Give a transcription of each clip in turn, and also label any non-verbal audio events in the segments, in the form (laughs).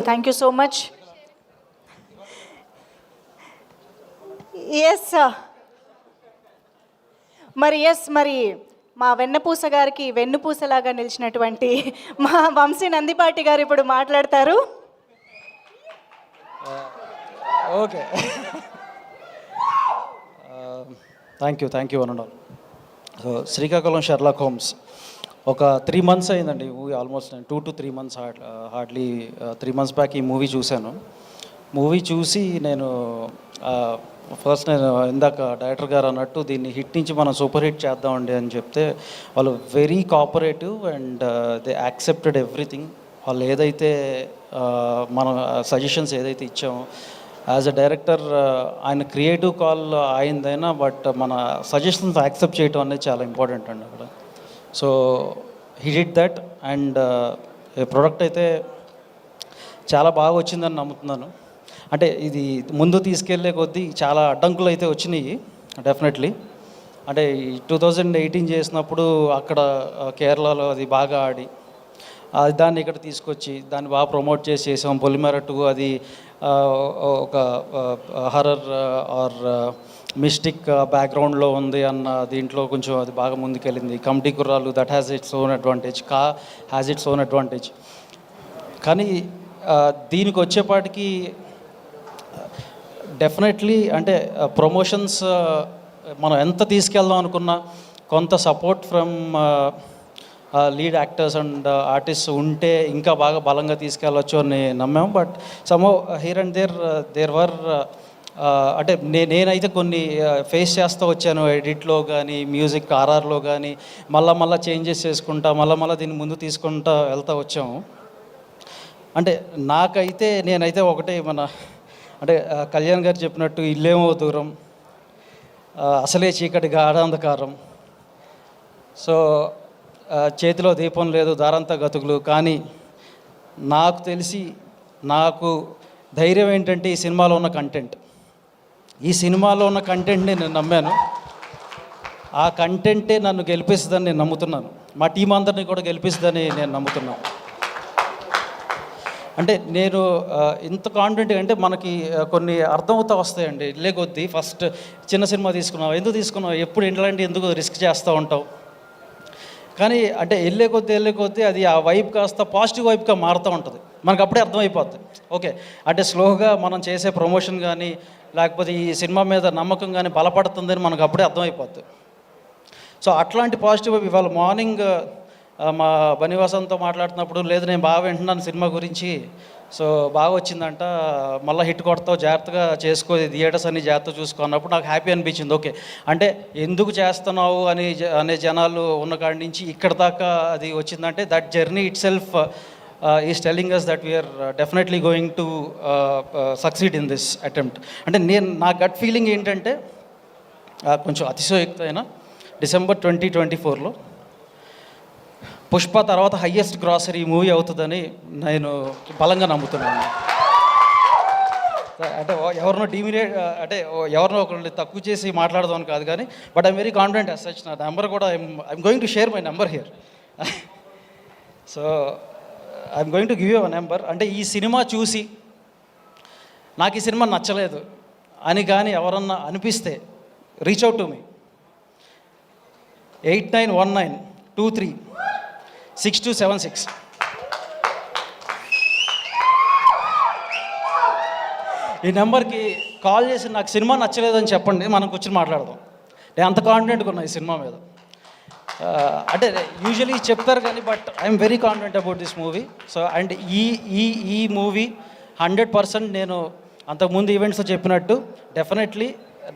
Thank you so much yes మరి yes మరి మా వెన్నపూస గారికి వెన్నుపూసలాగా నిలిచినటువంటి మా వంశీ నందిపాటి గారు ఇప్పుడు మాట్లాడతారు. Okay thank you thank you one so Srikakulam Sherlock Holmes ఒక త్రీ మంత్స్ అయిందండి ఈ మూవీ ఆల్మోస్ట్ నేను two to three months hard hardly three months back ఈ మూవీ చూశాను. మూవీ చూసి నేను ఫస్ట్ నేను ఇందాక డైరెక్టర్ గారు అన్నట్టు దీన్ని హిట్ నుంచి మనం సూపర్ హిట్ చేద్దామండి అని చెప్తే వాళ్ళు very cooperative and they accepted everything వాళ్ళు ఏదైతే మనం మన సజెషన్స్ ఏదైతే ఇచ్చామో యాజ్ అ డైరెక్టర్ ఆయన క్రియేటివ్ కాల్ అయిందైనా బట్ మన సజెషన్స్ యాక్సెప్ట్ చేయడం అనేది చాలా ఇంపార్టెంట్ అండి అక్కడ. So he did that and product అయితే చాలా బాగా వచ్చిందని నమ్ముతున్నాను. అంటే ఇది ముందు తీసుకెళ్ళే కొద్దీ చాలా అడ్డంకులు అయితే వచ్చినాయి డెఫినెట్లీ అంటే టూ థౌజండ్ ఎయిటీన్ చేసినప్పుడు అక్కడ కేరళలో అది బాగా ఆడి అది దాన్ని ఇక్కడ తీసుకొచ్చి దాన్ని బాగా ప్రమోట్ చేసి చేసాం. పొలిమేర టూ అది ఒక హర్రర్ ఆర్ మిస్టిక్ బ్యాక్గ్రౌండ్లో uh, ఉంది అన్న దీంట్లో కొంచెం అది బాగా ముందుకెళ్ళింది. Committee Kurrollu that has its own advantage కా హ్యాస్ ఇట్స్ ఓన్ అడ్వాంటేజ్ కానీ దీనికి వచ్చేపాటికి డెఫినెట్లీ అంటే ప్రమోషన్స్ మనం ఎంత తీసుకెళ్దాం అనుకున్నా కొంత support from lead actors and artist ఉంటే ఇంకా బాగా బలంగా తీసుకెళ్ళవచ్చు అని నమ్మాం. But some here and there there were అంటే నే నేనైతే కొన్ని ఫేస్ చేస్తూ వచ్చాను ఎడిట్లో కానీ మ్యూజిక్ ఆర్ఆర్లో కానీ మళ్ళా మళ్ళీ చేంజెస్ చేసుకుంటా మళ్ళీ మళ్ళీ దీన్ని ముందు తీసుకుంటా వెళ్తూ వచ్చాము. అంటే నాకైతే నేనైతే ఒకటే మన అంటే కళ్యాణ్ గారు చెప్పినట్టు ఇల్లేమో దూరం అసలే చీకటి గాఢాంధకారం సో చేతిలో దీపం లేదు దారంతా గతుకులు కానీ నాకు తెలిసి నాకు ధైర్యం ఏంటంటే ఈ సినిమాలో ఉన్న కంటెంట్ ఈ సినిమాలో ఉన్న కంటెంట్ని నేను నమ్మాను. ఆ కంటెంటే నన్ను గెలిపిస్తుందని నేను నమ్ముతున్నాను. మా టీం అందరినీ కూడా గెలిపిస్తుందని నేను నమ్ముతున్నాను. అంటే నేను ఇంత కాన్ఫిడెంట్ అంటే మనకి కొన్ని అర్థమవుతా వస్తాయండి. లేకొద్ది ఫస్ట్ చిన్న సినిమా తీసుకున్నావు? ఎందుకు తీసుకున్నావు? ఎప్పుడు ఇలాంటి ఎందుకు రిస్క్ చేస్తూ ఉంటావు? కానీ అంటే వెళ్ళే కొద్దీ వెళ్ళే కొద్దీ అది ఆ వైబ్ కాస్త పాజిటివ్ వైబ్గా మారుతూ ఉంటుంది. మనకు అప్పుడే అర్థమైపోద్ది. ఓకే అంటే స్లోగా మనం చేసే ప్రమోషన్ కానీ లేకపోతే ఈ సినిమా మీద నమ్మకం కానీ బలపడుతుందని మనకు అప్పుడే అర్థమైపోద్ది. సో అట్లాంటి పాజిటివ్ ఇవాళ మార్నింగ్ మా బనివాసంతో మాట్లాడుతున్నప్పుడు లేదు నేను బాగా వింటున్నాను సినిమా గురించి. సో బాగా వచ్చిందంట. మళ్ళీ హిట్ కొడతావు జాగ్రత్తగా చేసుకో థియేటర్స్ అన్ని జాగ్రత్త చూసుకున్నప్పుడు నాకు హ్యాపీ అనిపించింది. ఓకే. అంటే ఎందుకు చేస్తున్నావు అని జ- అనే జనాలు ఉన్న కాడి నుంచి ఇక్కడ దాకా అది వచ్చిందంటే that journey itself is telling us that we are definitely going to succeed in this attempt అంటే నేను నా గట్ ఫీలింగ్ ఏంటంటే కొంచెం కొంచెం అయినా డిసెంబర్ ట్వంటీ ట్వంటీ ఫోర్లో పుష్ప తర్వాత హయ్యెస్ట్ గ్రాసరీ మూవీ అవుతుందని నేను బలంగా నమ్ముతున్నాను. అంటే ఎవరినో డిమినేట్ అంటే ఎవరినో ఒకరిని తక్కువ చేసి మాట్లాడదామని కాదు కానీ but I'm very confident as such నా నెంబర్ కూడా I'm going to share my number here so I'm going to give you number అంటే ఈ సినిమా చూసి నాకు ఈ సినిమా నచ్చలేదు అని కానీ ఎవరన్నా అనిపిస్తే reach out to me eight nine one nine two three six two seven six. ఈ నెంబర్కి కాల్ చేసి నాకు సినిమా నచ్చలేదని చెప్పండి మనం కూర్చొని మాట్లాడదాం. నేను అంత కాన్ఫిడెంట్గా ఉన్నా ఈ సినిమా మీద. అంటే యూజువలీ చెప్తారు కానీ but I'm very confident about this movie so and ఈ ఈ ఈ మూవీ హండ్రెడ్ పర్సెంట్ నేను అంతకుముందు ఈవెంట్స్లో చెప్పినట్టు డెఫినెట్లీ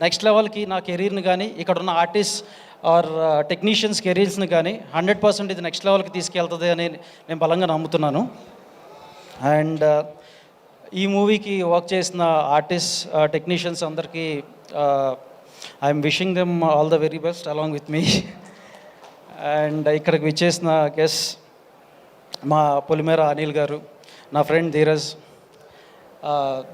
నెక్స్ట్ లెవెల్కి నా కెరీర్ని కానీ ఇక్కడ ఉన్న ఆర్టిస్ట్ ఆర్ టెక్నీషియన్స్ కెరీర్స్ని కానీ హండ్రెడ్ పర్సెంట్ ఇది నెక్స్ట్ లెవెల్కి తీసుకెళ్తుంది అని నేను బలంగా నమ్ముతున్నాను. అండ్ ఈ మూవీకి వర్క్ చేసిన ఆర్టిస్ట్ టెక్నీషియన్స్ అందరికీ I'm wishing them all the very best along with me and ఇక్కడికి విచ్చేసిన గెస్ మా పొలిమేర అనిల్ గారు నా friend Dheeraj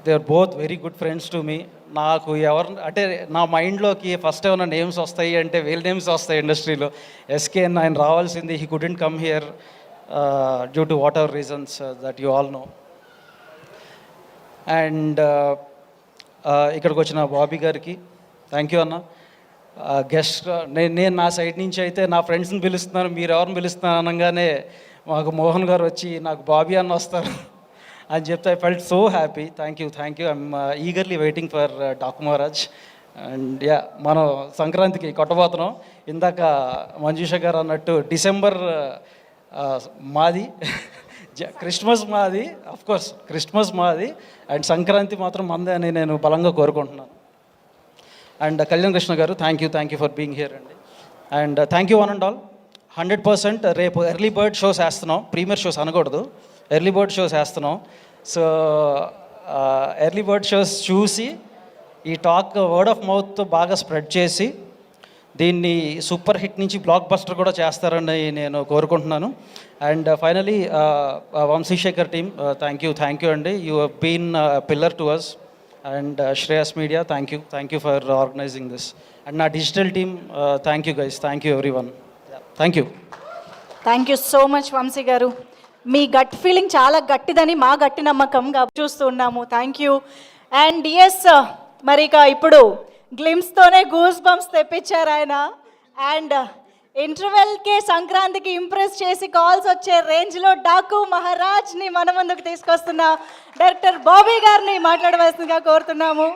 they are both very good friends to me నాకు ఎవరు అంటే నా మైండ్లోకి ఫస్ట్ ఏమైనా నేమ్స్ వస్తాయి అంటే వీళ్ళ నేమ్స్ వస్తాయి ఇండస్ట్రీలో ఎస్కేఎన్ ఆయన రావాల్సింది he couldn't come here due to whatever reasons that you all know and ఇక్కడికి వచ్చిన బాబీ గారికి థ్యాంక్ యూ అన్న. Uh, గెస్ట్ నేను నేను నా సైడ్ నుంచి అయితే నా ఫ్రెండ్స్ని పిలుస్తున్నాను మీరు ఎవరిని పిలుస్తున్నాను అనగానే మాకు మోహన్ గారు వచ్చి నాకు బాబీ అన్న వస్తారు. అని చెప్తే I felt so happy thank you thank you I'm eagerly waiting for Daaku Maharaj and yeah మనం సంక్రాంతికి కొట్టబోతున్నాం. ఇందాక మంజుష గారు అన్నట్టు డిసెంబర్ uh, uh, మాది (laughs) జ- క్రిస్మస్ మాది కోర్స్ క్రిస్మస్ మాది. అండ్ సంక్రాంతి మాత్రం మందే అని నేను బలంగా కోరుకుంటున్నాను. And Kalyan Krishna garu thank you thank you for being here అండి. And thank you one and all hundred percent రేపు ఎర్లీ బర్డ్ షోస్ వేస్తున్నాం. ప్రీమియర్ షోస్ అనకూడదు. ఎర్లీ బర్డ్ షోస్ వేస్తున్నాం. సో ఎర్లీ బర్డ్ షోస్ చూసి ఈ talk word of mouth బాగా spread చేసి దీన్ని సూపర్ హిట్ నుంచి బ్లాక్ బస్టర్ కూడా చేస్తారని నేను కోరుకుంటున్నాను. And finally Vamsi Shekar team thank you thank you అండి. You been pillar to us and Shreyas media thank you thank you for organising this and నా digital team thank you guys thank you everyone thank you thank you so much Vamsi గారు. మీ gut feeling చాలా గట్టిదని మా గట్టి నమ్మకంగా చూస్తూ ఉన్నాము thank you and yes మరి ఇక ఇప్పుడు గ్లిమ్స్తోనే గూస్ బంప్స్ తెప్పించారు ఆయన. అండ్ ఇంటర్వెల్కే uh, సంక్రాంతికి ఇంప్రెస్ చేసి కాల్స్ వచ్చే రేంజ్లో డాకు మహారాజ్ని మన ముందుకు తీసుకొస్తున్న డైరెక్టర్ బాబీ గారిని మాట్లాడవలసిందిగా కోరుతున్నాము.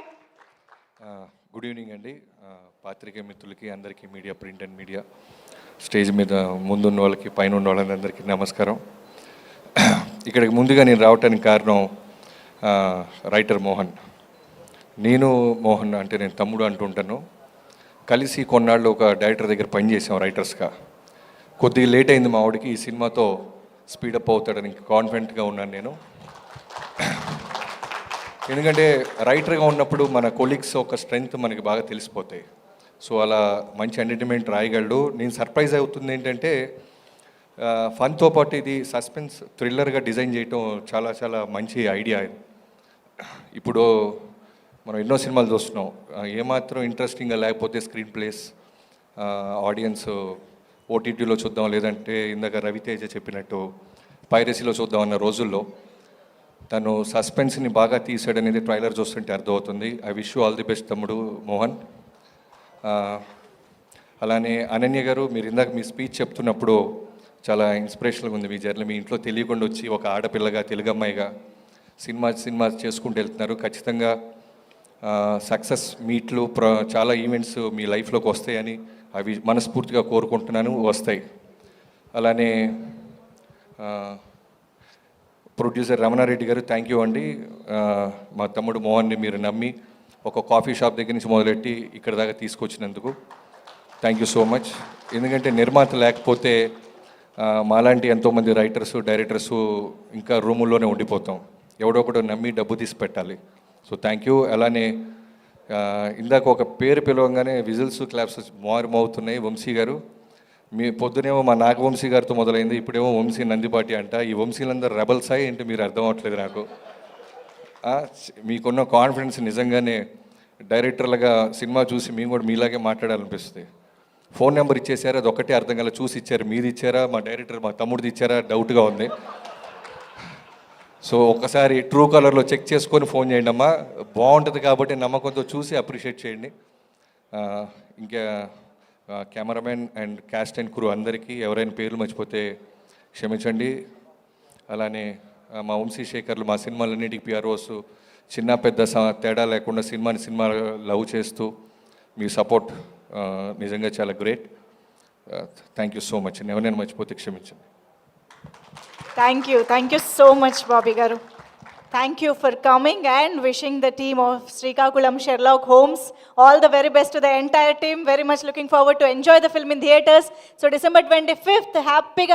Uh, గుడ్ ఈవినింగ్ అండి. Uh, ఆ, మిత్రులకి అందరికీ media print and media stage మీద ముందున్న వాళ్ళకి పైన ఉన్న వాళ్ళందరికీ నమస్కారం. ఇక్కడికి ముందుగా నేను రావటానికి కారణం రైటర్ మోహన్. నేను మోహన్ అంటే నేను తమ్ముడు అంటుంటాను కలిసి కొన్నాళ్ళు ఒక డైరెక్టర్ దగ్గర పనిచేసాం రైటర్స్గా. కొద్దిగా లేట్ అయింది మా ఆవిడకి ఈ సినిమాతో స్పీడప్ అవుతాడని కాన్ఫిడెంట్గా ఉన్నాను నేను. ఎందుకంటే రైటర్గా ఉన్నప్పుడు మన కొలీగ్స్ ఒక స్ట్రెంగ్త్ మనకి బాగా తెలిసిపోతాయి. సో అలా మంచి ఎంటర్టైన్మెంట్ రాయగలడు. నేను సర్ప్రైజ్ అవుతుంది ఏంటంటే ఫన్తో పాటు ఇది సస్పెన్స్ థ్రిల్లర్గా డిజైన్ చేయటం చాలా చాలా మంచి ఐడియా ఇప్పుడు మనం ఎన్నో సినిమాలు చూస్తున్నాం. ఏమాత్రం ఇంట్రెస్టింగ్గా లేకపోతే స్క్రీన్ ప్లేస్ ఆడియన్స్ ఓటీటీలో చూద్దాం లేదంటే ఇందాక రవితేజ చెప్పినట్టు పైరసీలో చూద్దాం అన్న రోజుల్లో తను సస్పెన్స్ని బాగా తీసాడనేది ట్రైలర్ చూస్తుంటే అర్థమవుతుంది. I wish all the best తమ్ముడు మోహన్. అలానే అనన్య గారు మీరు ఇందాక మీ స్పీచ్ చెప్తున్నప్పుడు చాలా ఇన్స్పిరేషన్గా ఉంది మీ జర్నీ మీ ఇంట్లో తెలియకుండా వచ్చి ఒక ఆడపిల్లగా తెలుగు అమ్మాయిగా సినిమా సినిమా చేసుకుంటూ వెళ్తున్నారు. ఖచ్చితంగా సక్సెస్ మీట్లు ప్ర చాలా ఈవెంట్స్ మీ లైఫ్లోకి వస్తాయని అవి మనస్ఫూర్తిగా కోరుకుంటున్నాను. వస్తాయి. అలానే ప్రొడ్యూసర్ రమణారెడ్డి గారు థ్యాంక్ యూ అండి. మా తమ్ముడు మోహన్ని మీరు నమ్మి ఒక కాఫీ షాప్ దగ్గర నుంచి మొదలెట్టి ఇక్కడ దాకా తీసుకొచ్చినందుకు. థ్యాంక్ యూ సో మచ్ ఎందుకంటే నిర్మాత లేకపోతే మాలాంటి ఎంతోమంది రైటర్స్ డైరెక్టర్స్ ఇంకా రూముల్లోనే ఉండిపోతాం. ఎవడో ఒకడు నమ్మి డబ్బు తీసి పెట్టాలి. సో థ్యాంక్ యూ అలానే ఇందాక ఒక పేరు పిలవంగానే విజిల్స్ క్లాప్స్ మారుమవుతున్నాయి. వంశీ గారు మీ పొద్దునేమో మా నాగవంశీ గారితో మొదలైంది. ఇప్పుడేమో వంశీ నందిపాటి అంట. ఈ వంశీలందరూ రెబల్సా ఏంటి మీరు అర్థం అవ్వట్లేదు నాకు. మీకున్న కాన్ఫిడెన్స్ నిజంగానే డైరెక్టర్లుగా సినిమా చూసి మేము కూడా మీలాగే మాట్లాడాలనిపిస్తుంది. ఫోన్ నెంబర్ ఇచ్చేసారు అది ఒకటే అర్థం కల చూసి ఇచ్చారు మీది ఇచ్చారా మా డైరెక్టర్ మా తమ్ముడిది ఇచ్చారా డౌట్గా ఉంది. సో ఒకసారి ట్రూ కలర్లో చెక్ చేసుకొని ఫోన్ చేయండి అమ్మా. బాగుంటుంది కాబట్టి నమ్మకంతో చూసి అప్రిషియేట్ చేయండి. ఇంకా cameraman and cast and crew అందరికీ ఎవరైనా పేర్లు మర్చిపోతే క్షమించండి. అలానే మా వంశీ శేఖర్లు మా సినిమాలన్నిటికీ పిఆర్ఓస్ చిన్న పెద్ద తేడా లేకుండా సినిమాని సినిమా లవ్ చేస్తూ మీ సపోర్ట్ నిజంగా చాలా great. Thank you so much. ఎవరైనా మర్చిపోతే క్షమించండి. Thank you thank you so much Bobby గారు. Thank you for coming and wishing the team of Srikakulam Sherlock Holmes all the very best the entire team very much looking forward to enjoy the film in theatres so December twenty fifth హ్యాపీగా